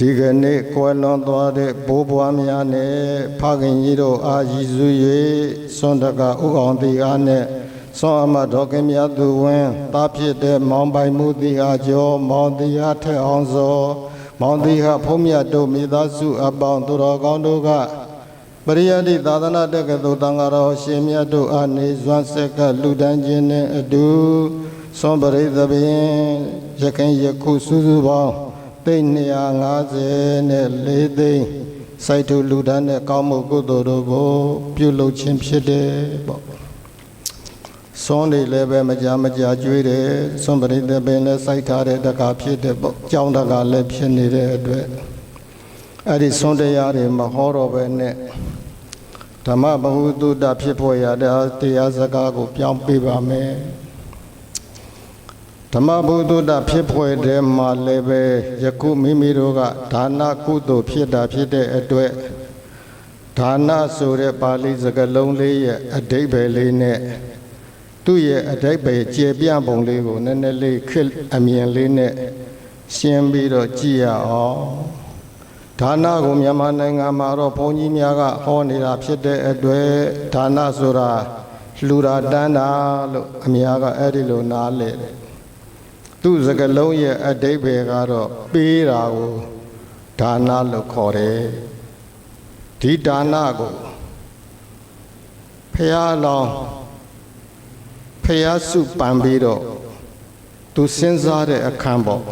ဒီကနေ့ကွယ်လွန်သွားတဲ့ဘိုးဘွားများနဲ့ဖခင်ကြီးတို့အားရည်စူး၍စွန်တကဥကောင်တီအားနဲ့စွန်အမတ်တော်ကမြတ်သူဝင်းတာဖြစ်တဲ့မောင်ပိုင်မှုတီအားကျော်မောင်တီအားထက်အောင်စောမောင်တီဟာဖုံးမြတ်တို့မိသားစုအပေါင်းသူတော်ကောင်းတို့ကပရိယတိသာသနာတက္ကသိုလ်တန်ဃာတော်ရှင်မြတ်တို့အားနေဇွမ်းဆက်ကလူတန်းခြင်းနဲ့အတူသွန်ပရိသပင်ရခင်ယခုစုစုပေါင်း သိန်း250နဲ့4သိန်းစိုက်ထုလူတန်းနဲ့ကောင်းမှုကုသိုလ်တို့ကိုပြုလုပ်ခြင်းဖြစ်တယ်ပေါ့သွန်နေလည်းပဲမကြမကြကျွေးတယ်သွန်ပရိသပင်လည်းစိုက်ထားတဲ့တက္ကဖြစ်တယ်ပေါ့ကြောင်းတက္ကလည်းဖြစ်နေတဲ့အတွက်အဲ့ဒီသွန်တရားတွေမဟောတော့ပဲနဲ့ဓမ္မဘဟုတုတ္တဖြစ်ဖို့ရတဲ့တရားစကားကိုပြောင်းပေးပါမယ် ဓမ္မဘုဒ္ဓတ္တဖြစ်ဖို့တဲ့မှာလည်းပဲယခုမိမိတို့ကဒါနကုသိုလ်ဖြစ်တာဖြစ်တဲ့အတွက်ဒါနဆိုတဲ့ပါဠိစကားလုံးလေးရဲ့အဓိပ္ပာယ်လေးနဲ့သူ့ရဲ့အဓိပ္ပာယ်ကျေပြန့်ပုံလေးကိုနည်းနည်းလေးခက်အမြင်လေးနဲ့ရှင်းပြီးတော့ကြည့်ရအောင်ဒါနကိုမြန်မာနိုင်ငံမှာတော့ဘုန်းကြီးများကဟောနေတာဖြစ်တဲ့အတွက်ဒါနဆိုတာလှူတာတန်းတာလို့အများကအဲ့ဒီလိုနားလဲတယ် သူစကလုံးရဲ့အတိတ်ပဲကတော့ပေးတာကိုဒါနလို့ခေါ်တယ်ဒီဒါနကိုဖះလောင်းဖះစုပန်ပြီးတော့သူစဉ်းစားတဲ့အခန်းပေါ့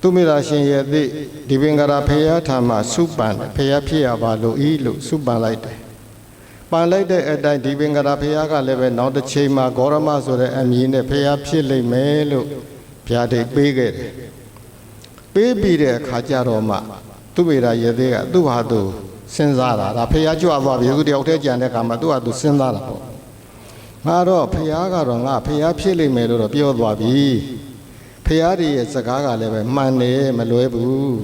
သူမိသားရှင်ရဲ့သိဒီပင်ကရာဖေယထာမှာစုပန်တယ်ဖေယဖြစ်ရပါလို့ဤလို့စုပန်လိုက်တယ် ပန်လိုက်တဲ့အတိုင်းဒီပင်ကရာဖေယကလည်းပဲနောက်တစ်ချိန်မှာဂေါရမဆိုတဲ့အမည်နဲ့ဖေယဖြစ်လိမ့်မယ်လို့ဗျာဒိတ်ပေးခဲ့တယ်ပေးပြီးတဲ့အခါကျတော့မှသူမိသားရဲ့သိကသူ့ဟာသူစဉ်းစားတာဒါဖေယကြွသွားပြီသူတယောက်တည်းကြံတဲ့အခါမှာသူ့ဟာသူစဉ်းစားတာပေါ့ငါတော့ဖေယကတော့ငါဖေယဖြစ်လိမ့်မယ်လို့တော့ပြောသွားပြီဖះတွေရဲ့စကားကလည်းပဲမှန်တယ်မလွဲဘူး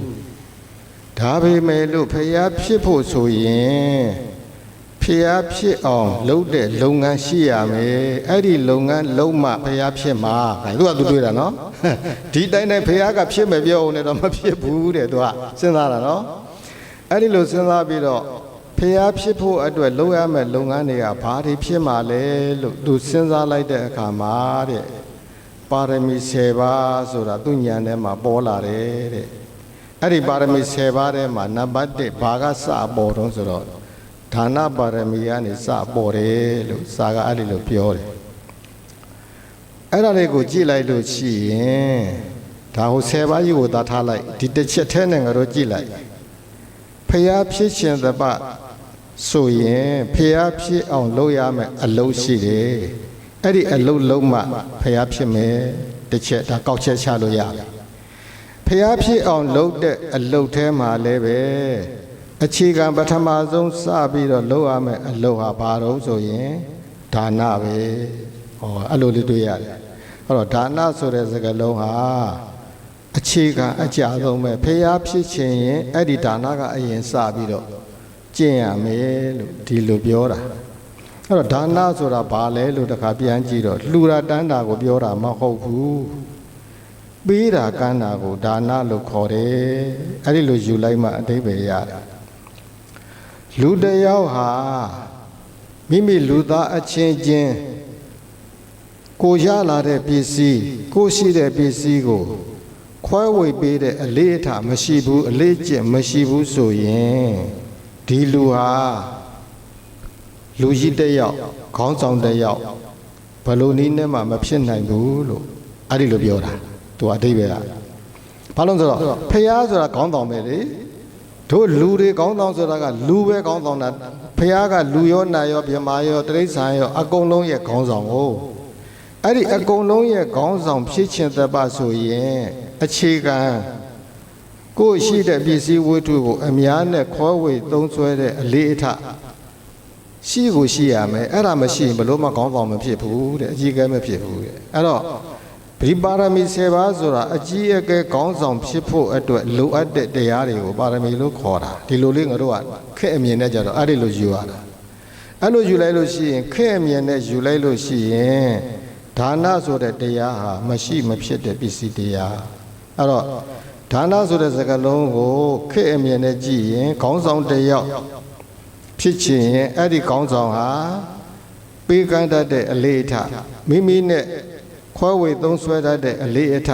ဒါပေမဲ့လို့ဖះဖြစ်ဖို့ဆိုရင် ဖះဖြစ်အောင်လုပ်တဲ့လုပ်ငန်းရှိရမယ်အဲ့ဒီလုပ်ငန်းလုံးမှဖះဖြစ်မှာအဲသူကသူတွေးတာနော်ဒီတိုင်းတိုင်းဖះကဖြစ်မယ်ပြောအောင်လည်းတော့မဖြစ်ဘူးတဲ့သူကစဉ်းစားတာနော်အဲ့ဒီလိုစဉ်းစားပြီးတော့ဖះဖြစ်ဖို့အတွက်လုပ်ရမယ့်လုပ်ငန်းတွေကဘာတွေဖြစ်မှာလဲလို့သူစဉ်းစားလိုက်တဲ့အခါမှာတဲ့ပါရမီ10ပါးဆိုတာသူညံထဲမှာပေါ်လာတယ်တဲ့အဲ့ဒီပါရမီ10ပါးထဲမှာနံပါတ်1ဘာကစပေါ်တော့ဆိုတော့ ဒါနပါရမီကနေစပေါ်တယ်လို့စာကအဲ့ဒီလိုပြောတယ်အဲ့ဒါလေးကိုကြည့်လိုက်လို့ရှိရင်ဒါဟို10ပါးကြီးကိုသာထားလိုက်ဒီတစ်ချက်ထဲနဲ့ငါတို့ကြည့်လိုက်ဖျားဖြစ်ခြင်းသပဆိုရင်ဖျားဖြစ်အောင်လုပ်ရမယ်အလုပ်ရှိတယ်အဲ့ဒီအလုတ်လုံးမှဖျားဖြစ်မယ်တစ်ချက်ဒါကောက်ချက်ချလို့ရတယ်ဖျားဖြစ်အောင်လုပ်တဲ့အလုတ်ထဲမှာလည်းပဲ အခြေခံပထမဆုံးစပြီးတော့လုပ်ရမယ်အလုတ်ဟာဘာတော့ဆိုရင်ဒါနပဲဟောအဲ့လိုလေးတွေ့ရတယ်အဲ့တော့ဒါနဆိုတဲ့စကားလုံးဟာအခြေခံအကြဆုံးပဲဖျားဖြစ်ခြင်းရင်အဲ့ဒီဒါနကအရင်စပြီးတော့ကျင့်ရမယ်လို့ဒီလိုပြောတာအဲ့တော့ဒါနဆိုတာဘာလဲလို့တခါပြန်ကြည့်တော့လှူတာတန်းတာကိုပြောတာမဟုတ်ဘူးပေးတာကမ်းတာကိုဒါနလို့ခေါ်တယ်အဲ့ဒီလိုယူလိုက်မှအတိပ္ပယ်ရတယ် လူတစ်ယောက်ဟာမိမိလူသားအချင်းချင်းကိုရလာတဲ့ပစ္စည်းကိုရှိတဲ့ပစ္စည်းကို ခွဲဝေပေးတဲ့အလေးအထားမရှိဘူးအလေးကျင့်မရှိဘူးဆိုရင်ဒီလူဟာလူကြီးတစ်ယောက်ခေါင်းဆောင်တစ်ယောက်ဘယ်လိုနည်းနဲ့မှမဖြစ်နိုင်ဘူးလို့အဲ့ဒီလိုပြောတာသူအတိတ်ပဲကဘာလို့ဆိုတော့ဖះဆိုတာခေါင်းဆောင်ပဲလေ တို့လူတွေခေါင်းဆောင်ဆိုတာကလူပဲခေါင်းဆောင်တာဖះကလူရောနာရောမြမာရောတရိษံရောအကုန်လုံးရဲ့ခေါင်းဆောင်ကိုအဲ့ဒီအကုန်လုံးရဲ့ခေါင်းဆောင်ဖြစ်ခြင်းသက်ပါဆိုရင်အခြေခံကိုယ်ရှိတဲ့ပစ္စည်းဝတ္ထုကိုအများနဲ့ခွဲဝေသုံးစွဲတဲ့အလေးအထရှိကိုရှိရမယ်အဲ့ဒါမရှိရင်ဘလို့မှခေါင်းဆောင်မဖြစ်ဘူးတဲ့အကြီးကဲမဖြစ်ဘူးတဲ့အဲ့တော့ ဗြိပါရမီ7ပါးဆိုတာအကြီးအကဲခေါင်းဆောင်ဖြစ်ဖို့အတွက်လိုအပ်တဲ့တရားတွေကိုပါရမီလို့ခေါ်တာဒီလိုလေးငါတို့ကခက်အမြင်နဲ့ကြတော့အဲ့ဒီလိုယူရတာအဲ့လိုယူလိုက်လို့ရှိရင်ခက်အမြင်နဲ့ယူလိုက်လို့ရှိရင်ဒါနဆိုတဲ့တရားဟာမရှိမဖြစ်တဲ့ပစ္စည်းတရားအဲ့တော့ဒါနဆိုတဲ့စကားလုံးကိုခေတ်အမြင်နဲ့ကြည့်ရင်ခေါင်းဆောင်တစ်ယောက်ဖြစ်ချင်ရင်အဲ့ဒီခေါင်းဆောင်ဟာပေးကမ်းတတ်တဲ့အလေးအထမိမိနဲ့ ခွဲဝေသုံးဆွဲတတ်တဲ့အလေးအထ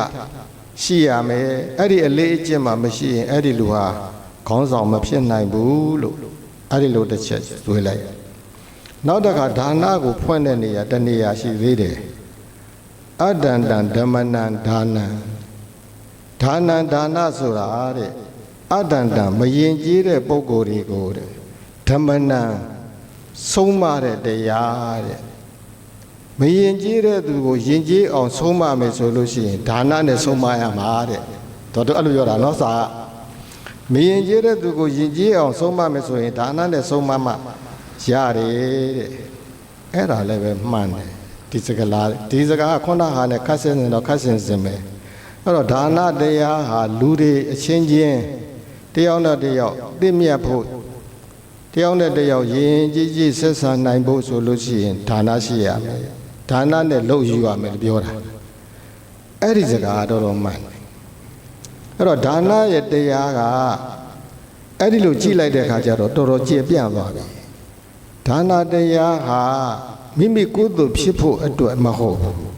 ရှိရမယ်အဲ့ဒီအလေးအကျင့်မှမရှိရင်အဲ့ဒီလူဟာခေါင်းဆောင်မဖြစ်နိုင်ဘူးလို့အဲ့ဒီလိုတစ်ချက်သွေးလိုက်နောက်တစ်ခါဒါနကိုဖွင့်တဲ့နေရာတစ်နေရာရှိသေးတယ်အတ္တန္တံဓမ္မနံဒါနံဒါနံဒါနဆိုတာတဲ့အတ္တန္တမယင်ကြီးတဲ့ပုံကိုယ်တွေကိုတဲ့ဓမ္မနံဆုံးမတဲ့တရားတဲ့ မယင်ကြီးတဲ့သူကိုယင်ကြီးအောင်ဆုံးမမယ်ဆိုလို့ရှိရင်ဒါနနဲ့ဆုံးမရမှာတဲ့တော်တော်အဲ့လိုပြောတာနော်စာကမယင်ကြီးတဲ့သူကိုယင်ကြီးအောင်ဆုံးမမယ်ဆိုရင်ဒါနနဲ့ဆုံးမမှရတယ်တဲ့အဲ့ဒါလည်းပဲမှန်တယ်ဒီစကားလားဒီစကားကခုနဟာနဲ့ခတ်ဆင်းနေတော့ခတ်ဆင်းစင်ပဲအဲ့တော့ဒါနတရားဟာလူတွေအချင်းချင်းတယောက်နဲ့တယောက်သိမြတ်ဖို့တယောက်နဲ့တယောက်ယဉ်ကြည်ကြည်ဆက်ဆံနိုင်ဖို့ဆိုလို့ရှိရင်ဒါနရှိရမယ် ဒါနနဲ့လှုပ်ယူရမယ်လို့ပြောတာအဲ့ဒီစကားတော်တော်မှန်တယ်အဲ့တော့ဒါနရဲ့တရားကအဲ့ဒီလိုကြည့်လိုက်တဲ့အခါကျတော့တော်တော်ကျေပြန့်သွားပြီဒါနတရားဟာမိမိကိုယ်သူဖြစ်ဖို့အတွက်မဟုတ်ဘူး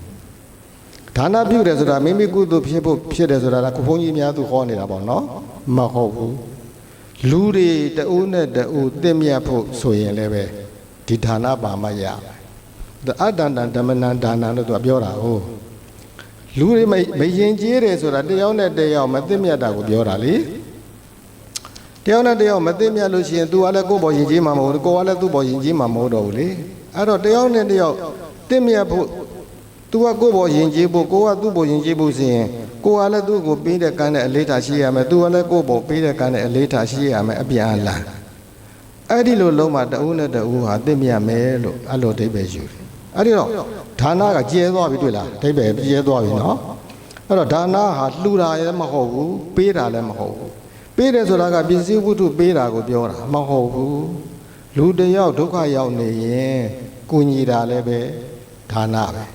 ဒါနပြုတယ်ဆိုတာမိမိကုသိုလ်ဖြစ်ဖို့ဖြစ်တယ်ဆိုတာကခုဘုန်းကြီးများသူဟောနေတာပေါ့နော်မဟုတ်ဘူးလူတွေတအိုးနဲ့တအိုးတင့်မြတ်ဖို့ဆိုရင်လည်းပဲဒီဒါနပါမရဒါ အတ္တန္တဓမ္မနံဒါနံလို့သူကပြောတာဟုတ်လူတွေမမရင်ကျေးတယ်ဆိုတာတယောက်နဲ့တယောက်မတင့်မြတ်တာကိုပြောတာလေတယောက်နဲ့တယောက်မတင့်မြတ်လို့ရှိရင် तू ကလည်းကိုယ့်ဘောရင်ကျေးမှာမဟုတ်ဘူးကိုယ်ကလည်းသူ့ဘောရင်ကျေးမှာမဟုတ်တော့ဘူးလေအဲ့တော့တယောက်နဲ့တယောက်တင့်မြတ်ဖို့ तू ကကိုယ့်ဘောယဉ်ကျေးဖို့ကိုကသူ့ဘောယဉ်ကျေးဖို့ဆိုရင်ကိုကလည်းသူ့ကိုပေးတဲ့ကမ်းတဲ့အလေးထားရှိရမယ် तू ကလည်းကိုယ့်ဘောပေးတဲ့ကမ်းတဲ့အလေးထားရှိရမယ်အပြန်အလှန်အဲ့ဒီလိုလုံးမှာတဦးနဲ့တဦးဟာသိမြတ်မယ်လို့အဲ့လိုအဓိပ္ပာယ်ယူတယ် အဲ့ဒီတော့ဒါနကကျဲသွားပြီတွေ့လားအဓိပ္ပာယ်ကျဲသွားပြီနော်အဲ့တော့ဒါနဟာလှူတာလည်းမဟုတ်ဘူးပေးတာလည်းမဟုတ်ဘူးပေးတယ်ဆိုတာကပစ္စည်းဝတ္ထုပေးတာကိုပြောတာမဟုတ်ဘူးလူတစ်ယောက်ဒုက္ခရောက်နေရင်ကုညီတာလည်းပဲဒါနပဲ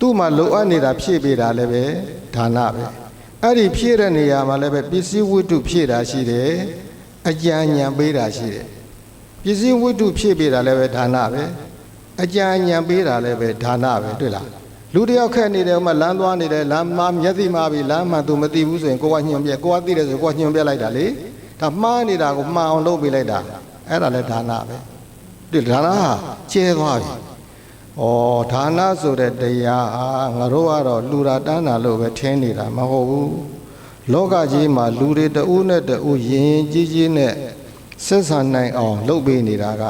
သူ့မှာလိုအပ်နေတာဖြည့်ပေးတာလည်းပဲဒါနပဲအဲ့ဒီဖြည့်တဲ့နေရာမှာလည်းပဲပစ္စည်းဝတ္ထုဖြည့်တာရှိတယ်အကြံဉာဏ်ပေးတာရှိတယ်ပစ္စည်းဝတ္ထုဖြည့်ပေးတာလည်းပဲဒါနပဲ အကြံဉာဏ်ပေးတာလည်းပဲဒါနပဲတွေ့လားလူတစ်ယောက်ခက်နေတယ်ဥမာလမ်းသွားနေတယ်လမ်းမှာမျက်စိမှားပြီလမ်းမှာ तू မသိဘူးဆိုရင်ကိုကညွှန်ပြကိုကသိတယ်ဆိုကိုကညွှန်ပြလိုက်တာလေဒါမှားနေတာကိုမှားအောင်လုပ်ပေးလိုက်တာအဲ့ဒါလည်းဒါနပဲတွေ့လားဒါနဟာကျဲသွားပြီ။ဩဒါနဆိုတဲ့တရားဟာငါတို့ကတော့လူတာတန်းတာလို့ပဲထင်နေတာမဟုတ်ဘူး။လောကကြီးမှာလူတွေတဦးနဲ့တဦးယဉ်ယဉ်ကြီးကြီးနဲ့ဆက်ဆံနိုင်အောင် လုပ်ပေးနေတာက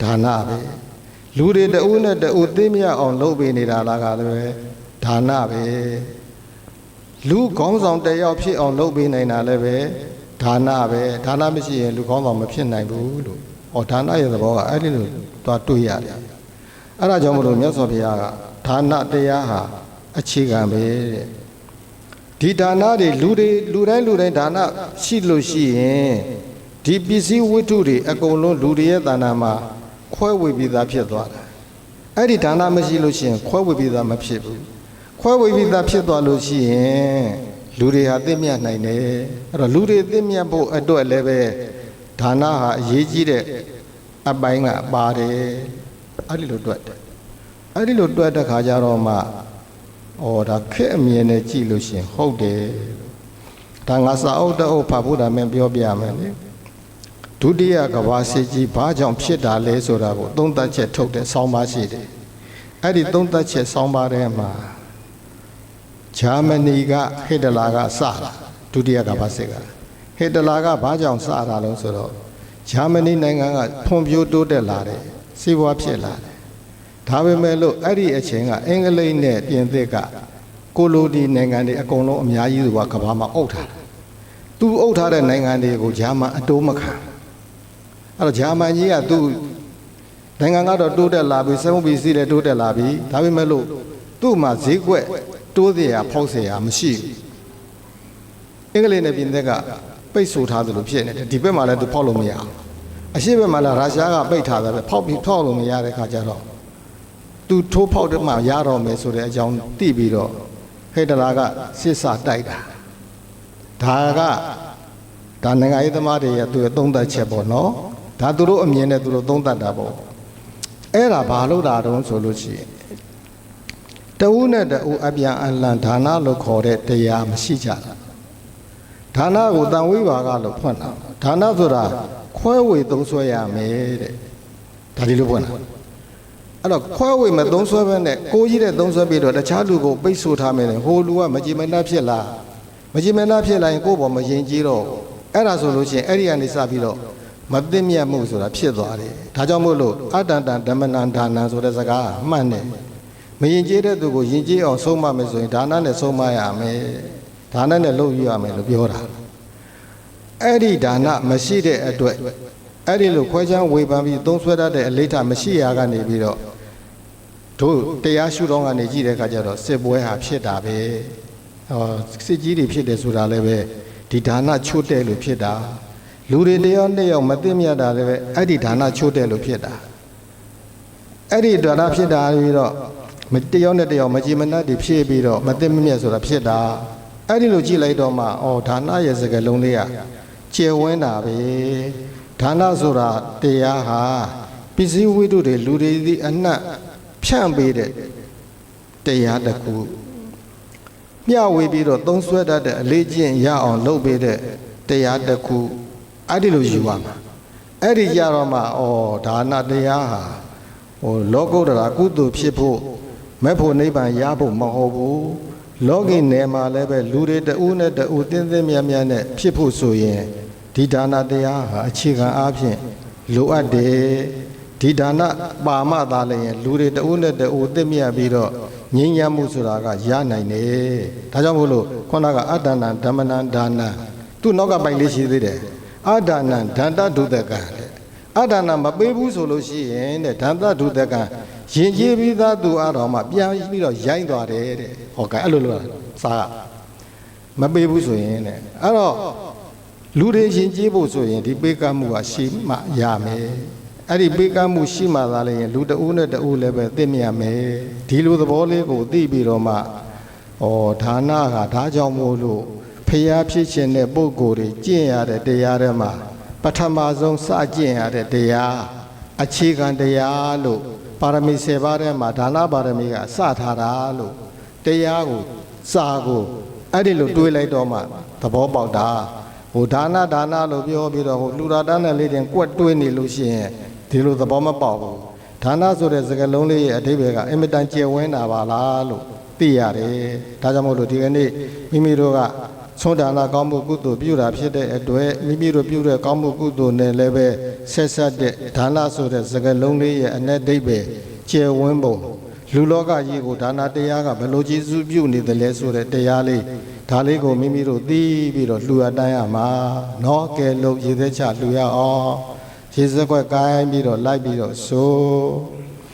ဒါနပဲ။ လူတွေတဦးနဲ့တဦးသိမြတ်အောင်လုပ်ပေးနေတာလားကလည်းဒါနပဲ။လူခေါင်းဆောင်တစ်ယောက်ဖြစ်အောင်လုပ်ပေးနိုင်တာလည်းပဲဒါနပဲ။ဒါနမရှိရင်လူခေါင်းဆောင်မဖြစ်နိုင်ဘူးလို့။ဩဒါနရဲ့သဘောကအဲ့ဒီလိုသွားတွေးရတယ်။အဲ့ဒါကြောင့်မလို့မြတ်စွာဘုရားကဒါနတရားဟာအခြေခံပဲတဲ့ဒီဒါနတွေလူတွေလူတိုင်းလူတိုင်းဒါနရှိလို့ရှိရင်ဒီပစ္စည်းဝတ္ထုတွေအကုန်လုံးလူတွေရဲ့တဏ္ဍာမှာ ခွဲဝေပြီးသားဖြစ်သွားတာအဲ့ဒီဒါနမရှိလို့ရှိရင်ခွဲဝေပြီးသားမဖြစ်ဘူးခွဲဝေပြီးသားဖြစ်သွားလို့ရှိရင်လူတွေဟာသိမြတ်နိုင်တယ်အဲ့တော့လူတွေသိမြတ်ဖို့အတွက်လည်းပဲဒါနဟာအရေးကြီးတဲ့အပိုင်းကပါတယ်အဲ့ဒီလိုတွက်တယ်အဲ့ဒီလိုတွက်တဲ့ခါကျတော့မှဩဒါခက်အမြင်နဲ့ကြည့်လို့ရှရင်ဟုတ်တယ်ဒါငါစာအုပ်တအုပ်ဖတ်ဖို့ဒါမင်းပြောပြမယ်လေ ဒုတိယကဘာစစ်ကြီးဘာကြောင့်ဖြစ်တာလဲဆိုတာကိုသုံးသပ်ချက်ထုတ်တဲ့ဆောင်းပါးရှိတယ်အဲ့ဒီသုံးသပ်ချက်ဆောင်းပါးထဲမှာဂျာမနီကဟစ်တလာကစတာဒုတိယကဘာစစ်ကဟစ်တလာကဘာကြောင့်စတာလဲဆိုတော့ဂျာမနီနိုင်ငံကဖွံ့ဖြိုးတိုးတက်လာတယ်စီးပွားဖြစ်လာတယ်ဒါပေမဲ့လို့အဲ့ဒီအချိန်ကအင်္ဂလိပ်နဲ့ပြင်သစ်ကကိုလိုနီနိုင်ငံတွေအကုန်လုံးအများကြီးကကဘာမှာအုပ်ထားတယ်သူအုပ်ထားတဲ့နိုင်ငံတွေကိုဂျာမန်အတိုးမခံ အဲ့တော့ဂျာမန်ကြီးကသူနိုင်ငံကတော့တိုးတက်လာပြီစက်မှုပစ္စည်းလည်းတိုးတက်လာပြီဒါပေမဲ့လို့သူ့မှာဈေးကွက်တိုးเสียဖောက်เสียမရှိဘူးအင်္ဂလိပ်နဲ့ပြင်သစ်ကပိတ်ဆို့ထားသလိုဖြစ်နေတယ်ဒီဘက်မှာလည်းသူဖောက်လို့မရဘူး အရှိဘက်မှာလာရုရှားကပိတ်ထားတယ်ပဲဖောက်ပြီးဖောက်လို့မရတဲ့ခါကျတော့သူထိုးဖောက်တဲ့မှရတော့မယ်ဆိုတဲ့အကြောင်းသိပြီးတော့ဟေတလာကစစ်စာတိုက်တာ ဒါကဒါနိုင်ငံရေးသမားတွေရဲ့သူရဲ့သုံးသပ်ချက်ပေါ့နော် ဒါသူတို့အမြင်နဲ့သူတို့သုံးသပ်တာပေါ့အဲ့ဒါဘာလို့တာတုံးဆိုလို့ရှိရင်တဦးနဲ့တဦးအပြန်အလှန်ဒါနလို့ခေါ်တဲ့တရားမရှိကြတာဒါနကိုတန်ဝိပါကလို့ဖွင့်တာဒါနဆိုတာခွဲဝေသုံးဆွဲရမယ်တဲ့ဒါဒီလိုဖွင့်တာအဲ့တော့ခွဲဝေမသုံးဆွဲဘဲနဲ့ကိုကြီးတဲ့သုံးဆွဲပြီးတော့တခြားလူကိုပိတ်ဆို့ထားမယ်လေဟိုလူကမကြည်မနှက်ဖြစ်လာမကြည်မနှက်ဖြစ်လာရင်ကိုယ့်ဘောမရင်ကြီးတော့အဲ့ဒါဆိုလို့ရှိရင်အဲ့ဒီကနေစပြီးတော့ မသိမြတ်မှုဆိုတာဖြစ်သွားတယ်ဒါကြောင့်မို့လို့အတ္တန္တဓမ္မနန္ဒါနံဆိုတဲ့စကားကမှတ်နေမရင်ကြီးတဲ့သူကိုရင်ကြီးအောင်ဆုံးမမယ်ဆိုရင်ဒါနနဲ့ဆုံးမရမယ်ဒါနနဲ့လုပ်ယူရမယ်လို့ပြောတာအဲ့ဒီဒါနမရှိတဲ့အတွက်အဲ့ဒီလိုခွဲခြားဝေဖန်ပြီးသုံးဆွဲတတ်တဲ့အလေးထားမရှိရာကနေပြီးတော့တို့တရားရှုတော့ကနေကြည့်တဲ့အခါကျတော့စစ်ပွဲဟာဖြစ်တာပဲဟောစစ်ကြီးတွေဖြစ်တယ်ဆိုတာလည်းပဲဒီဒါနချို့တဲ့လို့ဖြစ်တာ လူတွေတယောက်နဲ့ယောက်မသိမြတ်တာလည်းပဲအဲ့ဒီဒါနချို့တဲ့လို့ဖြစ်တာအဲ့ဒီဒါနဖြစ်တာပြီးတော့မတယောက်နဲ့တယောက်မကြည်မနှက်တွေဖြစ်ပြီးတော့မသိမမြတ်ဆိုတာဖြစ်တာအဲ့ဒီလိုကြည့်လိုက်တော့မှအော်ဒါနရဲ့စကားလုံးလေးကကျေဝန်းတာပဲဒါနဆိုတာတရားဟာပစ္စည်းဝိတုတွေလူတွေဒီအနတ်ဖြန့်ပေးတဲ့တရားတစ်ခုမျှဝေပြီးတော့သုံးဆွဲတတ်တဲ့အလေးကျင့်ရအောင်လုပ်ပေးတဲ့တရားတစ်ခု အဲ့ဒီလိုယူရမှာအဲ့ဒီကြတော့မှဩဒါနတရားဟာဟိုလောကုတ္တရာကုသိုလ်ဖြစ်ဖို့မဲ့ဖို့နိဗ္ဗာန်ရဖို့မဟုတ်ဘူးလောကီနယ်မှာလည်းပဲလူတွေတဦးနဲ့တဦးတင်းတင်းမြတ်မြတ်နဲ့ဖြစ်ဖို့ဆိုရင်ဒီဒါနတရားဟာအခြေခံအားဖြင့်လိုအပ်တယ်ဒီဒါနပါမသာလည်းရင်လူတွေတဦးနဲ့တဦးသိမြတ်ပြီးတော့ငြိမ်းချမ်းမှုဆိုတာကရနိုင်တယ်ဒါကြောင့်မို့လို့ခုနကအတ္တနာဓမ္မနာဒါနသူ့နောက်ကပိုင်လေးရှိသေးတယ် အတ္တနာဒန္တဒုတကံတဲ့အတ္တနာမပေးဘူးဆိုလို့ရှိရင်တဲ့ဒန္တဒုတကံရင်ကြီးပြီးသားသူအတော်မှပြန်ပြီးတော့ရိုင်းသွားတယ်တဲ့ဟောကဲအဲ့လိုလို့စားကမပေးဘူးဆိုရင်တဲ့အဲ့တော့လူတွေရင်ကြီးဖို့ဆိုရင်ဒီပေးကမ်းမှုကရှိမှရမယ်အဲ့ဒီပေးကမ်းမှုရှိမှသာလေရင်လူတဦးနဲ့တဦးလည်းပဲသိမြတ်မယ်ဒီလိုသဘောလေးကိုသိပြီးတော့မှဩဌာနကဒါကြောင့်မို့လို့ ဖျားဖြစ်ခြင်းတဲ့ပုံကိုယ်တွေကျင့်ရတဲ့တရားတွေမှာပထမဆုံးစကျင့်ရတဲ့တရားအခြေခံတရားလို့ပါရမီ7ပါးထဲမှာဒါနပါရမီကစထားတာလို့တရားကိုစာကိုအဲ့ဒီလိုတွေးလိုက်တော့မှသဘောပေါက်တာဟိုဒါနဒါနလို့ပြောပြီးတော့ဟိုလူရာတန်းနဲ့လေးတင်ကွက်တွေးနေလို့ရှိရင်ဒီလိုသဘောမပေါက်ဘူးဒါနဆိုတဲ့စကားလုံးလေးရဲ့အဓိပ္ပာယ်ကအင်မတန်ကျယ်ဝန်းတာပါလားလို့သိရတယ်ဒါကြောင့်မို့လို့ဒီကနေ့မိမိတို့က ဆုံးဒါနကောင်းမှုကုသိုလ်ပြုတာဖြစ်တဲ့အတွက်မိမိတို့ပြုတဲ့ကောင်းမှုကုသိုလ်နဲ့လည်းပဲဆက်ဆက်တဲ့ဒါနဆိုတဲ့စကားလုံးလေးရဲ့အ내ဒိဗေကျယ်ဝန်းပုံလူလောကကြီးကိုဒါနတရားကဘယ်လိုကျေစုပြုနေတယ်လဲဆိုတဲ့တရားလေးဒါလေးကိုမိမိတို့သိပြီးတော့လှူအတိုင်းရမှာနော်ကဲလို့ရေသက်ချလှူရအောင်ရေစက်ွက်ကိုင်းပြီးတော့လိုက်ပြီးတော့ဆို